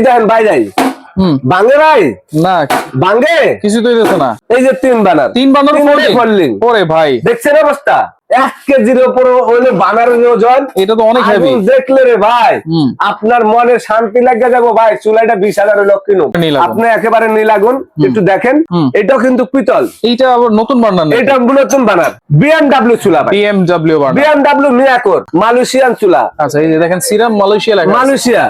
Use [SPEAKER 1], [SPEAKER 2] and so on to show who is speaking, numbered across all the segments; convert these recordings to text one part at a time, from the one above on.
[SPEAKER 1] এই দেখেন ভাই যাই বাঙ্গে ভাই?
[SPEAKER 2] না
[SPEAKER 1] বাঙ্গে?
[SPEAKER 2] কিছু তো না।
[SPEAKER 1] এই যে তিন বানার
[SPEAKER 2] তিন বানার
[SPEAKER 1] পরে? folding।
[SPEAKER 2] পরে ভাই।
[SPEAKER 1] দেখছেন অবস্থা? এক কেজির উপর হইলে বানারের ওজন
[SPEAKER 2] এটা তো অনেক হেভি
[SPEAKER 1] দেখলে রে ভাই আপনার মনে শান্তি লাগে যাব ভাই চুলাইটা বিশ হাজার কিনুন আপনি একেবারে নীলাগুন একটু দেখেন। এটাও কিন্তু পিতল।
[SPEAKER 2] এইটা আবার নতুন বান্ডার না
[SPEAKER 1] এটা নতুন বানার বিএমডাব্লিউ চুলা ভাই।
[SPEAKER 2] বিএমডব্লিউ
[SPEAKER 1] বিএমডাব্লিউ মিয়াকোর মালয়েশিয়ান চুলা।
[SPEAKER 2] আচ্ছা এই যে দেখেন সিরাম মালয়েশিয়া আছে।
[SPEAKER 1] মালয়েশিয়া।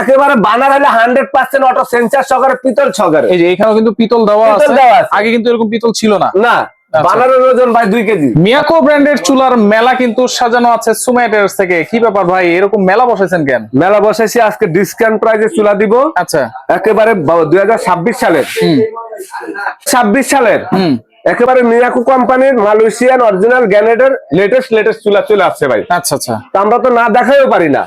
[SPEAKER 1] একেবারে বানার হলে হান্ড্রেড পার্সেন্ট অটো সেন্সার সহকারে পিতল সহকারে।
[SPEAKER 2] এই যে এখানেও কিন্তু পিতল দেওয়া আছে। আগে কিন্তু এরকম পিতল ছিল না।
[SPEAKER 1] না। বানারের ওজন ভাই দুই কেজি।
[SPEAKER 2] মিয়াকো ব্র্যান্ডের চুলার মেলা কিন্তু সাজানো আছে সুমেটের থেকে। কি ব্যাপার ভাই এরকম মেলা বসেছেন কেন?
[SPEAKER 1] মেলা বসেছি আজকে ডিসকাউন্ট প্রাইজে চুলা দিব।
[SPEAKER 2] আচ্ছা।
[SPEAKER 1] একেবারে দুই হাজার ছাব্বিশ সালের। ছাব্বিশ সালের। একেবারে মিয়াকু কোম্পানির মালয়েশিয়ান অরিজিনাল গ্যানেডের লেটেস্ট লেটেস্ট চুলা চলে আসছে ভাই।
[SPEAKER 2] আচ্ছা আচ্ছা।
[SPEAKER 1] তো আমরা তো না দেখাইও পারি না।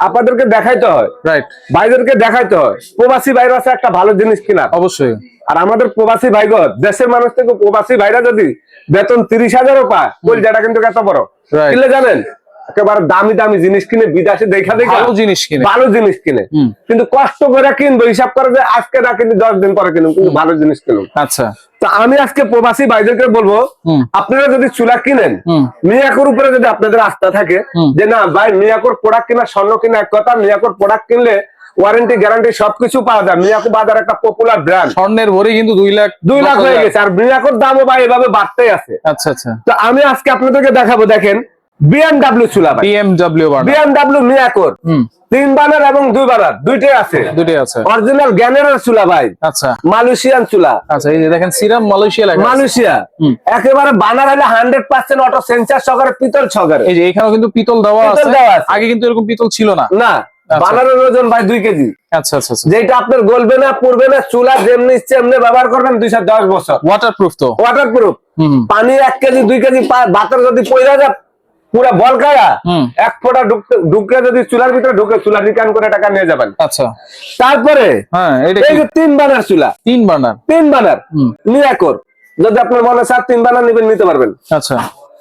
[SPEAKER 1] আপনাদেরকে দেখাইতে হয়।
[SPEAKER 2] রাইট
[SPEAKER 1] ভাইদেরকে দেখাইতে হয়। প্রবাসী ভাইরা আছে একটা ভালো জিনিস কিনা।
[SPEAKER 2] অবশ্যই।
[SPEAKER 1] আর আমাদের প্রবাসী ভাইগ দেশের মানুষ থেকে প্রবাসী ভাইরা যদি বেতন তিরিশ হাজারও পায় কলজাটা কিন্তু এত বড়. জানেন? একেবারে দামি দামি জিনিস কিনে বিদেশে দেখা দেখা
[SPEAKER 2] ভালো জিনিস কিনে।
[SPEAKER 1] ভালো জিনিস কিনে। কিন্তু কষ্ট করে কিনবো হিসাব করে যে আজকে না কিন্তু দশ দিন পরে কিনুন কিন্তু ভালো জিনিস কিনুন
[SPEAKER 2] আচ্ছা।
[SPEAKER 1] তো আমি আজকে প্রবাসী ভাইদেরকে বলব আপনারা যদি চুলা কিনেন। মিয়াকোর উপরে যদি আপনাদের আস্থা থাকে যে না ভাই মিয়াকোর প্রোডাক্ট কিনা স্বর্ণ কিনা এক কথা মিয়াকোর প্রোডাক্ট কিনলে ওয়ারেন্টি গ্যারান্টি সবকিছু পাওয়া যায়। মিয়াকো বাজার একটা পপুলার ব্র্যান্ড
[SPEAKER 2] স্বর্ণের ভরি কিন্তু দুই লাখ
[SPEAKER 1] দুই লাখ হয়ে গেছে আর মিয়াকোর দামও ভাই এভাবে বাড়তেই আছে।
[SPEAKER 2] আচ্ছা আচ্ছা।
[SPEAKER 1] তো আমি আজকে আপনাদেরকে দেখাবো দেখেন বিএমডাব্লিউ চুলা ভাই।
[SPEAKER 2] বিএমডব্লিউ
[SPEAKER 1] বিএমডাব্লিউ মিয়াকোর। তিন বানার এবং দুই বানার দুইটাই আছে।
[SPEAKER 2] দুটোই আছে।
[SPEAKER 1] অরিজিনাল গ্যানেরের চুলা ভাই।
[SPEAKER 2] আচ্ছা।
[SPEAKER 1] মালয়েশিয়ান চুলা।
[SPEAKER 2] আচ্ছা এই যে দেখেন সিরাম মালয়েশিয়া
[SPEAKER 1] মালয়েশিয়া। একেবারে বানার হলে হান্ড্রেড পার্সেন্ট অটো সেন্সার সহকারে পিতল সহকারে।
[SPEAKER 2] এই যে এখানেও কিন্তু পিতল দেওয়া আছে। আগে কিন্তু এরকম পিতল ছিল না।
[SPEAKER 1] না
[SPEAKER 2] আচ্ছা।
[SPEAKER 1] বানারের ওজন ভাই দুই কেজি।
[SPEAKER 2] আচ্ছা আচ্ছা আচ্ছা।
[SPEAKER 1] যেটা আপনার গলবে না পড়বে না চুলা যেমনি ইচ্ছে এমনি ব্যবহার করবেন দুইশো দশ বছর।
[SPEAKER 2] ওয়াটার প্রুফ তো।
[SPEAKER 1] Waterproof. পানি এক কেজি দুই কেজি ভাতের যদি পয়লা যায় পুরা বল খায়া এক ফোঁটা ঢুকে যদি চুলার ভিতরে ঢুকে চুলা রিটার্ন করে টাকা নিয়ে যাবেন।
[SPEAKER 2] আচ্ছা।
[SPEAKER 1] তারপরে
[SPEAKER 2] হ্যাঁ এটা
[SPEAKER 1] এই যে তিন বানার চুলা।
[SPEAKER 2] তিন বানার।
[SPEAKER 1] তিন বানার।
[SPEAKER 2] নিয়া
[SPEAKER 1] কর যদি আপনার মনে চার তিন বানার নিবেন নিতে পারবেন।
[SPEAKER 2] আচ্ছা।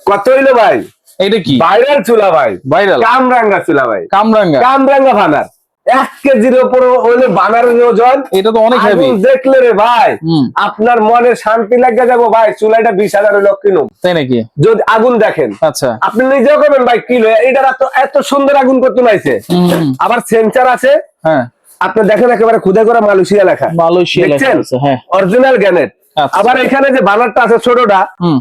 [SPEAKER 1] কত হইল ভাই?
[SPEAKER 2] এটা কি?
[SPEAKER 1] ভাইরাল চুলা ভাই।
[SPEAKER 2] ভাইরাল।
[SPEAKER 1] কামরাঙ্গা চুলা ভাই।
[SPEAKER 2] কামরাঙ্গা।
[SPEAKER 1] কামরাঙ্গা বানার। এক কেজির উপর হইলে বানারের ওজন
[SPEAKER 2] এটা তো অনেক হেভি
[SPEAKER 1] দেখলে রে ভাই আপনার মনে শান্তি লাগে যাব ভাই চুলাইটা বিশ হাজার হইল কিনুন
[SPEAKER 2] তাই নাকি?
[SPEAKER 1] যদি আগুন দেখেন।
[SPEAKER 2] আচ্ছা।
[SPEAKER 1] আপনি নিজেও করবেন ভাই কিলো এটার এত এত সুন্দর আগুন করতে নাইছে। আবার সেন্সার আছে।
[SPEAKER 2] হ্যাঁ।
[SPEAKER 1] আপনি দেখেন একেবারে খুদে করে মালয়েশিয়া লেখা।
[SPEAKER 2] মালয়েশিয়া লেখা আছে হ্যাঁ।
[SPEAKER 1] অরিজিনাল গ্যানেট। আবার এখানে যে বানারটা আছে ছোটটা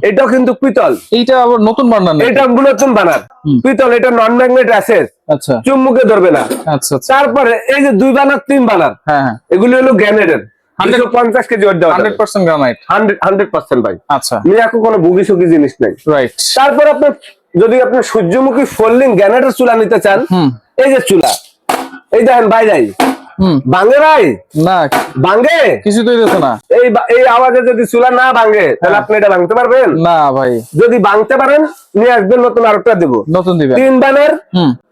[SPEAKER 1] এটাও কিন্তু পিতল।
[SPEAKER 2] এইটা আবার নতুন বার্নার না
[SPEAKER 1] এটা নতুন বানার। পিতল এটা নন ম্যাগনেট আছে
[SPEAKER 2] আচ্ছা
[SPEAKER 1] চুম্বুকে ধরবে না।
[SPEAKER 2] আচ্ছা আচ্ছা।
[SPEAKER 1] তারপরে এই যে দুই বানার তিন বানার
[SPEAKER 2] হ্যাঁ হ্যাঁ।
[SPEAKER 1] এগুলি হলো গ্যানেটের
[SPEAKER 2] 100
[SPEAKER 1] পঞ্চাশ KG
[SPEAKER 2] hundred percent granite
[SPEAKER 1] hundred percent ভাই।
[SPEAKER 2] আচ্ছা।
[SPEAKER 1] মিয়াকো কোনো সুগি জিনিস নেই।
[SPEAKER 2] রাইট
[SPEAKER 1] তারপর আপনার যদি আপনি সূর্যমুখী ফোল্ডিং গ্যানেটের চুলা নিতে চান এই যে চুলা এই দেখেন ভাই যাই। ভাঙ্গে ভাই?
[SPEAKER 2] না
[SPEAKER 1] ভাঙ্গে
[SPEAKER 2] কিছু তো না।
[SPEAKER 1] এই এই আওয়াজে যদি চুলা না ভাঙ্গে তাহলে আপনি এটা ভাঙতে পারবেন?
[SPEAKER 2] না ভাই।
[SPEAKER 1] যদি ভাঙতে পারেন নিয়ে আসবেন নতুন আরেকটা দেবো।
[SPEAKER 2] নতুন দিবেন।
[SPEAKER 1] তিন বানার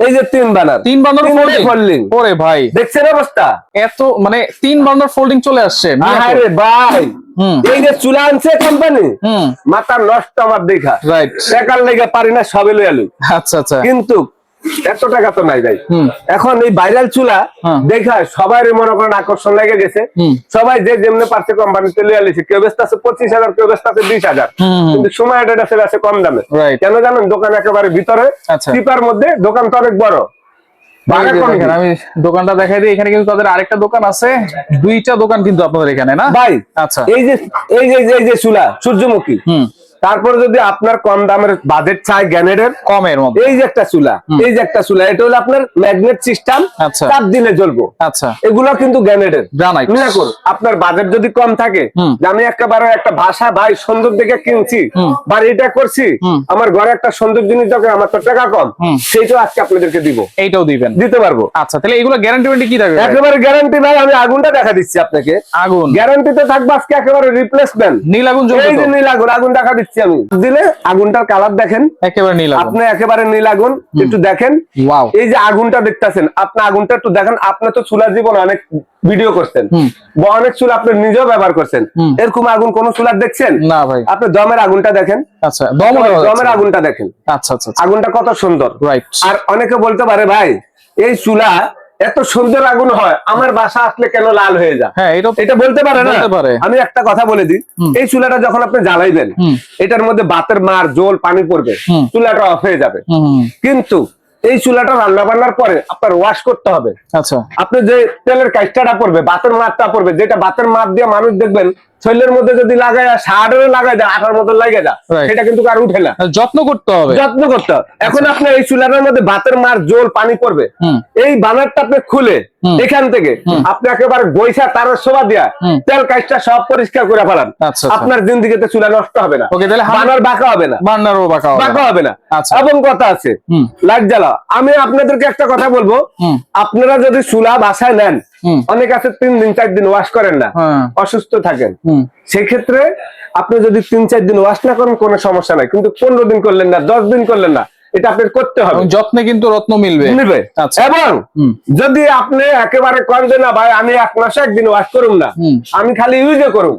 [SPEAKER 1] এই যে তিন বানার।
[SPEAKER 2] তিন
[SPEAKER 1] তিনটে
[SPEAKER 2] ফোল্ডিং। ওরে ভাই।
[SPEAKER 1] দেখছেন অবস্থা?
[SPEAKER 2] এত মানে তিন বার্নার ফোল্ডিং চলে আসছে।
[SPEAKER 1] আরে ভাই। এই যে চুলা আনছে কোম্পানি মাথা নষ্ট আমার দেখা।
[SPEAKER 2] রাইট
[SPEAKER 1] টাকার লেগে পারি না সবে লই। আলুই
[SPEAKER 2] আচ্ছা আচ্ছা।
[SPEAKER 1] কিন্তু এত টাকা তো নাই ভাই। এখন এই ভাইরাল চুলা
[SPEAKER 2] হ্যাঁ।
[SPEAKER 1] দেখা সবাই মনে করেন আকর্ষণ লেগে গেছে। সবাই যে যেমনি পারছে কোম্পানিতে লিয়ে আলিছে কেউ ব্যস্ত আছে পঁচিশ হাজার কেউ ব্যস্ত আছে বিশ হাজার। কিন্তু সময় এটা আছে কম দামে. কেন জানেন দোকান একেবারে ভিতরে
[SPEAKER 2] আচ্ছা।
[SPEAKER 1] টিপার মধ্যে দোকান তো অনেক বড়।
[SPEAKER 2] আমি দোকানটা দেখাই দিই এখানে কিন্তু তাদের আরেকটা দোকান আছে দুইটা দোকান কিন্তু আপনাদের এখানে না?
[SPEAKER 1] ভাই
[SPEAKER 2] আচ্ছা।
[SPEAKER 1] এই যে এই যে এই যে চুলা সূর্যমুখী।
[SPEAKER 2] হুম।
[SPEAKER 1] তারপরে যদি আপনার কম দামের বাজেট চাই গ্যানেটের
[SPEAKER 2] কমের মধ্যে।
[SPEAKER 1] এই যে একটা চুলা এই যে একটা চুলা এটা হলো আপনার ম্যাগনেট সিস্টেম। চাপ দিলে জ্বলবো।
[SPEAKER 2] আচ্ছা।
[SPEAKER 1] এগুলো কিন্তু
[SPEAKER 2] গ্রানাইট।
[SPEAKER 1] মিরাকল আপনার বাজেট যদি কম থাকে আমি একেবারে একটা ভাষা ভাই সুন্দর দেখে কিনছি। বা এটা করছি আমার ঘরে একটা সুন্দর জিনিস দরকার আমার তো টাকা কম। সেইটাও আজকে আপনাদেরকে দিব।
[SPEAKER 2] এইটাও দিবেন।
[SPEAKER 1] দিতে পারব।
[SPEAKER 2] আচ্ছা তাহলে এগুলো গ্যারান্টি ওয়ারেন্টি কি থাকবে
[SPEAKER 1] একেবারে গ্যারান্টি ভাই আমি আগুনটা দেখা দিচ্ছি আপনাকে।
[SPEAKER 2] আগুন।
[SPEAKER 1] গ্যারান্টিতে থাকবে আজকে একেবারে রিপ্লেসমেন্ট
[SPEAKER 2] নীল আগুন জ্বলবে
[SPEAKER 1] এই যে নীল আগুন আগুন দেখা দিচ্ছি আমি। দিলে আগুনটার কালার দেখেন।
[SPEAKER 2] একেবারে নীল
[SPEAKER 1] আপনি একেবারে নীল আগুন একটু দেখেন। এই যে আগুনটা দেখতেছেন আপনি আগুনটা একটু দেখেন আপনি তো চুলা জীবন অনেক ভিডিও করছেন। বা অনেক চুলা আপনি নিজেও ব্যবহার করছেন। এরকম আগুন কোন চুলার দেখছেন?
[SPEAKER 2] না ভাই।
[SPEAKER 1] আপনি দমের আগুনটা দেখেন।
[SPEAKER 2] আচ্ছা
[SPEAKER 1] দমের আগুনটা দেখেন।
[SPEAKER 2] আচ্ছা আচ্ছা আচ্ছা।
[SPEAKER 1] আগুনটা কত সুন্দর।
[SPEAKER 2] রাইট
[SPEAKER 1] আর অনেকে বলতে পারে ভাই এই চুলা এত সুন্দর আগুন হয় আমার বাসা আসলে কেন লাল হয়ে যায়?
[SPEAKER 2] হ্যাঁ এটা
[SPEAKER 1] বলতে পারে না? আমি একটা কথা বলে দিই। এই চুলাটা যখন আপনি জ্বালাইবেন। এটার মধ্যে বাতের মার জল পানি পড়বে চুলাটা অফ হয়ে যাবে। কিন্তু এই চুলাটা রান্না বান্নার পরে আপনার ওয়াশ করতে হবে।
[SPEAKER 2] আচ্ছা।
[SPEAKER 1] আপনি যে তেলের কাজটা পড়বে বাতের মারটা পড়বে যেটা বাতের মার দিয়ে মানুষ দেখবেন শরীরের মধ্যে যদি লাগায় সাড়ে লাগায় যায় আঠার মতো লাগে
[SPEAKER 2] Right.
[SPEAKER 1] সেটা কিন্তু আর উঠে না।
[SPEAKER 2] যত্ন করতে হবে।
[SPEAKER 1] যত্ন করতে হবে। এখন আপনি এই চুলাটার মধ্যে ভাতের মার জল পানি পড়বে। এই বানারটা আপনি খুলে এখান থেকে আপনি একেবারে গৈসা তারের শোভা দিয়া তেল কাজটা সব পরিষ্কার করে ফেলান।
[SPEAKER 2] আচ্ছা, আচ্ছা।
[SPEAKER 1] আপনার জিন্দিগিতে চুলা নষ্ট হবে না। বানার বাঁকা হবে না।
[SPEAKER 2] বান্নারও বাঁকা হবে না।
[SPEAKER 1] বাঁকা হবে না।
[SPEAKER 2] আচ্ছা।
[SPEAKER 1] এবং কথা আছে। লাইট জ্বালা আমি আপনাদেরকে একটা কথা বলব। আপনারা যদি চুলা বাসায় নেন। অনেক আছে তিন দিন চার দিন ওয়াশ করেন না।
[SPEAKER 2] হ্যাঁ।
[SPEAKER 1] অসুস্থ থাকেন। সেক্ষেত্রে আপনি যদি তিন চার দিন ওয়াশ না করেন কোনো সমস্যা নাই। কিন্তু পনেরো দিন করলেন না দশ দিন করলেন না এটা আপনার করতে হবে।
[SPEAKER 2] যত্নে কিন্তু রত্ন মিলবে।
[SPEAKER 1] নিবে
[SPEAKER 2] আচ্ছা।
[SPEAKER 1] এবং যদি আপনি একেবারে করেন যে না ভাই আমি এক মাসে একদিন ওয়াশ করুম না। আমি খালি ইউজে করুম।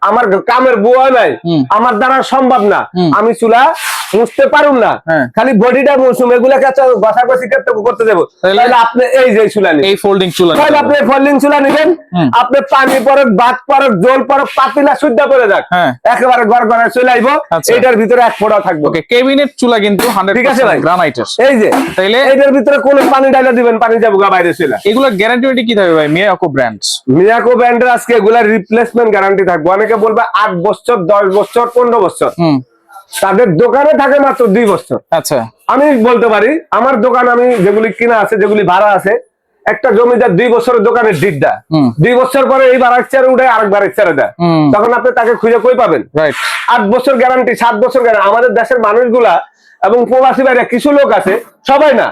[SPEAKER 1] আমার কামের বুয়া নাই। আমার দ্বারা সম্ভব না। আমি চুলা মুছতে পারুন না।
[SPEAKER 2] হ্যাঁ।
[SPEAKER 1] খালি বডিটা মুছুম এগুলাকে গসাগসি করতে করতে দেবো
[SPEAKER 2] তাহলে-
[SPEAKER 1] তাহলে আপনি এই যে চুলা
[SPEAKER 2] এই ফোল্ডিং চুলা
[SPEAKER 1] তাহলে আপনি ফলিং চুলা নিবেন আপনি পানি পরে ভাত পরে জল পরে পাতিলা শুদ্ধ করে যাক।
[SPEAKER 2] হ্যাঁ।
[SPEAKER 1] একেবারে গড় গড়ে চলে আইব।
[SPEAKER 2] আচ্ছা।
[SPEAKER 1] এটার ভিতরে এক ফোঁটাও থাকবে।
[SPEAKER 2] ওকে কেবিনেট চুলা কিন্তু হান্ড্রেড
[SPEAKER 1] ঠিক আছে ভাই।
[SPEAKER 2] গ্রানাইটের
[SPEAKER 1] এই যে
[SPEAKER 2] তাইলে
[SPEAKER 1] এটার ভিতরে কোন পানি ডাইলা দিবেন পানি যাব গা বাইরে চলে
[SPEAKER 2] এগুলো গ্যারান্টি কি থাকবে ভাই? মিয়াকো ব্র্যান্ডস
[SPEAKER 1] মিয়াকো ব্র্যান্ডের আজকে এগুলার রিপ্লেসমেন্ট গ্যারান্টি থাকবে। অনেকে বলবে আট বছর দশ বছর পনেরো বছর।
[SPEAKER 2] হুম।
[SPEAKER 1] তাদের দোকানে থাকে মাত্র দুই বছর।
[SPEAKER 2] আচ্ছা।
[SPEAKER 1] আমি বলতে পারি আমার দোকান আমি যেগুলি কিনা আছে যেগুলি ভাড়া আছে একটা জমিদার দুই বছরের দোকানের ডিট দেয়। দুই বছর পরে এই বার চেয়ারে উঠে আরেকবার চেয়ারে দেয়। তখন আপনি তাকে খুঁজে কই পাবেন? আট বছর গ্যারান্টি সাত বছর গ্যারান্টি আমাদের দেশের মানুষগুলা এবং প্রবাসী বাইরে কিছু লোক আছে সবাই না।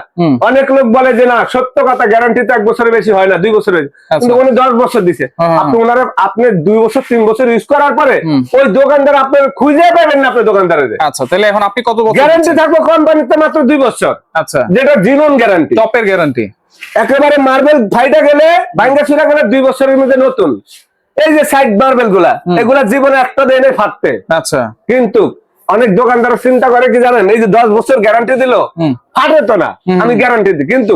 [SPEAKER 1] অনেক লোক বলে যে না সত্য কথা গ্যারান্টি তো এক বছরের বেশি হয় না দুই বছরের কিন্তু উনি দশ বছর দিছে।
[SPEAKER 2] হ্যাঁ,
[SPEAKER 1] আপনি ওনারা আপনি দুই বছর তিন বছর ইউজ করার পরে ওই দোকানদার আপনার খুঁজে পাবেন না আপনি দোকানদারের।
[SPEAKER 2] আচ্ছা তাহলে এখন আপনি কত বছর
[SPEAKER 1] গ্যারান্টি? থাকবে কোম্পানিতে মাত্র দুই বছর।
[SPEAKER 2] আচ্ছা।
[SPEAKER 1] যেটা জিনোন গ্যারান্টি
[SPEAKER 2] টপের গ্যারান্টি
[SPEAKER 1] একেবারে মার্বেল ফাইটা গেলে ভাঙ্গা ছিঁড়া গেলে দুই বছরের মধ্যে নতুন। এই যে সাইড মার্বেলগুলা এগুলা জীবনে একটা দিনে ফাটতে।
[SPEAKER 2] আচ্ছা।
[SPEAKER 1] কিন্তু অনেক দোকানদার চিন্তা করে কি জানেন এই যে দশ বছর গ্যারান্টি দিল। ফাটে তো না। আমি গ্যারান্টি দিই। কিন্তু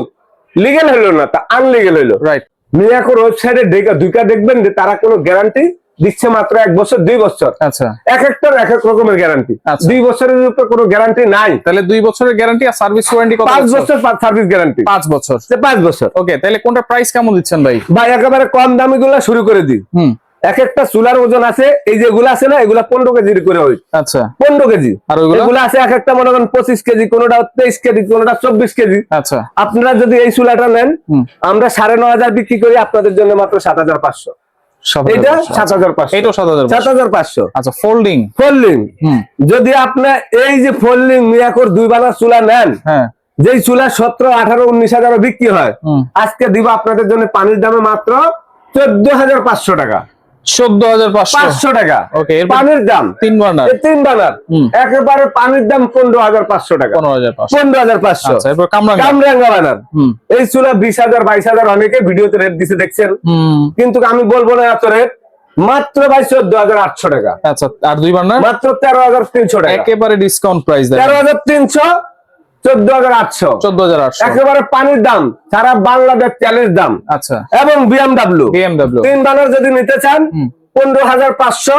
[SPEAKER 1] লিগেল হইল না তা আনলিগেল হইল।
[SPEAKER 2] রাইট
[SPEAKER 1] মিয়াকোর ওয়েবসাইটে দুইটা দেখবেন যে তারা কোনো গ্যারান্টি দিচ্ছে মাত্র এক বছর দুই বছর।
[SPEAKER 2] আচ্ছা।
[SPEAKER 1] এক একটার এক এক রকমের গ্যারান্টি
[SPEAKER 2] আচ্ছা।
[SPEAKER 1] দুই বছরের উপরে কোনো গ্যারান্টি নাই।
[SPEAKER 2] তাহলে দুই বছরের গ্যারান্টি আর সার্ভিস ওয়ারেন্টি কত
[SPEAKER 1] পাঁচ
[SPEAKER 2] বছর?
[SPEAKER 1] বছর সার্ভিস গ্যারান্টি
[SPEAKER 2] পাঁচ বছর।
[SPEAKER 1] সে পাঁচ বছর।
[SPEAKER 2] ওকে তাহলে কোনটা প্রাইস কেমন দিচ্ছেন ভাই?
[SPEAKER 1] ভাই একেবারে কম দামি গুলা শুরু করে দিই।
[SPEAKER 2] হুম।
[SPEAKER 1] এক একটা চুলার ওজন আছে এই যেগুলো আছে না এগুলা পনেরো কেজির করে হয়।
[SPEAKER 2] আচ্ছা।
[SPEAKER 1] পনেরো কেজি।
[SPEAKER 2] আর ওইগুলো?
[SPEAKER 1] এগুলো আছে এক একটা মনে করেন পঁচিশ কেজি কোনোটা তেইশ কেজি কোনোটা চব্বিশ কেজি।
[SPEAKER 2] আচ্ছা।
[SPEAKER 1] আপনারা যদি এই চুলাটা নেন আমরা সাড়ে নয় হাজার বিক্রি করি আপনাদের জন্য মাত্র সাত হাজার পাঁচশো।
[SPEAKER 2] সাত
[SPEAKER 1] এটা
[SPEAKER 2] হাজার পাঁচশো।
[SPEAKER 1] সাত হাজার পাঁচশো।
[SPEAKER 2] এটাও সাত হাজার পাঁচশো। আচ্ছা ফোল্ডিং
[SPEAKER 1] ফোল্ডিং যদি আপনার এই যে ফোল্ডিং মিয়াকোর দুই বানার চুলা নেন
[SPEAKER 2] হ্যাঁ।
[SPEAKER 1] যেই চুলা সতেরো আঠারো উনিশ হাজারও বিক্রি হয় আজকে দিব আপনাদের জন্য পানির দামে মাত্র চোদ্দ হাজার পাঁচশো টাকা।
[SPEAKER 2] চোদ্দ
[SPEAKER 1] টাকা। পানির দাম।
[SPEAKER 2] তিন বার্নার
[SPEAKER 1] তিন বানার একেবারে পানির দাম পনেরো হাজার পাঁচশো টাকা।
[SPEAKER 2] পনেরো হাজার পাঁচশো। আচ্ছা কামরাঙ্গা।
[SPEAKER 1] বানার এই চুলা বিশ হাজার বাইশ হাজার অনেকে ভিডিওতে রেট দিছে দেখছেন? কিন্তু আমি বলব না এত রেট মাত্র ভাই চোদ্দ হাজার আটশো টাকা।
[SPEAKER 2] আচ্ছা আর দুই বার্নার
[SPEAKER 1] মাত্র তেরো হাজার তিনশো টাকা।
[SPEAKER 2] একেবারে ডিসকাউন্ট প্রাইস
[SPEAKER 1] তেরো হাজার তিনশো চোদ্দ হাজার আটশো।
[SPEAKER 2] চোদ্দ হাজার আটশো।
[SPEAKER 1] একেবারে পানির দাম সারা বাংলাদেশ তেলের দাম।
[SPEAKER 2] আচ্ছা।
[SPEAKER 1] এবং বিএমডাব্লিউ
[SPEAKER 2] বিএমডব্লিউ
[SPEAKER 1] তিন বানার যদি নিতে চান পনেরো হাজার পাঁচশো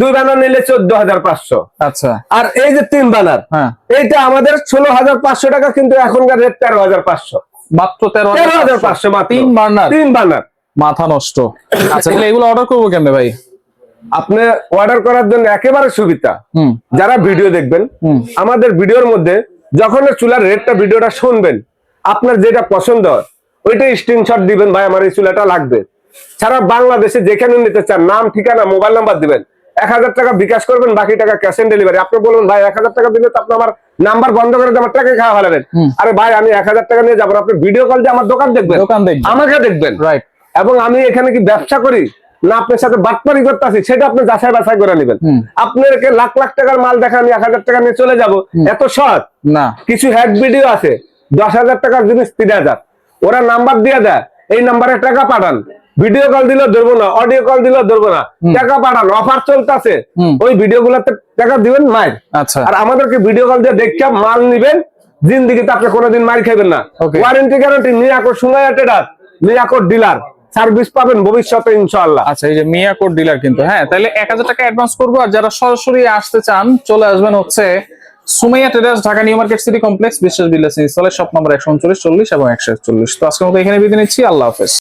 [SPEAKER 1] দুই বানার নিলে চোদ্দ হাজার পাঁচশো।
[SPEAKER 2] আচ্ছা।
[SPEAKER 1] আর এই যে তিন বানার
[SPEAKER 2] হ্যাঁ।
[SPEAKER 1] এইটা আমাদের ষোলো হাজার পাঁচশো টাকা কিন্তু এখনকার রেট তেরো হাজার পাঁচশো।
[SPEAKER 2] মাত্র তেরো
[SPEAKER 1] হাজার পাঁচশো।
[SPEAKER 2] তিন বার্নার
[SPEAKER 1] তিন বানার।
[SPEAKER 2] মাথা নষ্ট। আচ্ছা তাহলে এগুলো অর্ডার করব কেমনে ভাই?
[SPEAKER 1] আপনি অর্ডার করার জন্য একেবারে সুবিধা। যারা ভিডিও দেখবেন আমাদের ভিডিওর মধ্যে যখন চুলার রেটটা ভিডিওটা শুনবেন আপনার যেটা পছন্দ হয় ওইটা স্ক্রিনশট দিবেন ভাই আমার এই চুলাটা লাগবে। সারা বাংলাদেশে যেখানে নিতে চান নাম ঠিকানা মোবাইল নাম্বার দিবেন। এক হাজার টাকা বিকাশ করবেন বাকি টাকা ক্যাশ অন ডেলিভারি আপনি বলুন ভাই এক হাজার টাকা দিলে তো আপনি আমার নাম্বার বন্ধ করে আমার টাকা খাওয়া ফেলাবেন। আরে ভাই আমি এক হাজার টাকা নিয়ে যাব আপনি ভিডিও কল দিয়ে আমার দোকান দেখবেন।
[SPEAKER 2] দোকান দেখবেন।
[SPEAKER 1] আমাকে দেখবেন।
[SPEAKER 2] রাইট
[SPEAKER 1] এবং আমি এখানে কি ব্যবসা করি? না আপনার সাথে বাটপারি করতেছি সেটা আপনি যাচাই বাছাই করে নেবেন। আপনাকে লাখ লাখ টাকার মাল দেখা আমি এক হাজার টাকা নিয়ে চলে যাব। এত সহজ।
[SPEAKER 2] না।
[SPEAKER 1] কিছু হ্যাক ভিডিও আছে দশ হাজার টাকার জিনিস তিন হাজার। ওরা নাম্বার দিয়ে দেয় এই নাম্বারে টাকা পাঠান। ভিডিও কল দিলেও ধরবো না অডিও কল দিলেও ধরবো না। টাকা পাঠান অফার চলতেছে। ওই ভিডিও গুলাতে টাকা দিবেন মায়ের।
[SPEAKER 2] আচ্ছা।
[SPEAKER 1] আর আমাদেরকে ভিডিও কল দিয়ে দেখে মাল নিবেন জিন্দিগিতে আপনি কোনোদিন মার খাইবেন না। ওয়ারেন্টি গ্যারান্টি নিয়ে আকো সময় টেডার মিরাকোর ডিলার সার্ভিস পাবেন ভবিষ্যতে, ইনশাআল্লাহ।
[SPEAKER 2] আচ্ছা এই যে মিয়াকোর ডিলার কিন্তু হ্যাঁ তাহলে এক হাজার টাকা অ্যাডভান্স করব, আর যারা সরাসরি আসতে চান, চলে আসবেন হচ্ছে Sumaiya traders Dhaka new market city complex, বিশ্বাস বিল্লাস ইনস্টলের শপ নম্বর একশো উনচল্লিশ, চল্লিশ এবং একশো একচল্লিশ। তো আজকের মতো এখানে বিদায় নিচ্ছি, আল্লাহ হাফেজ।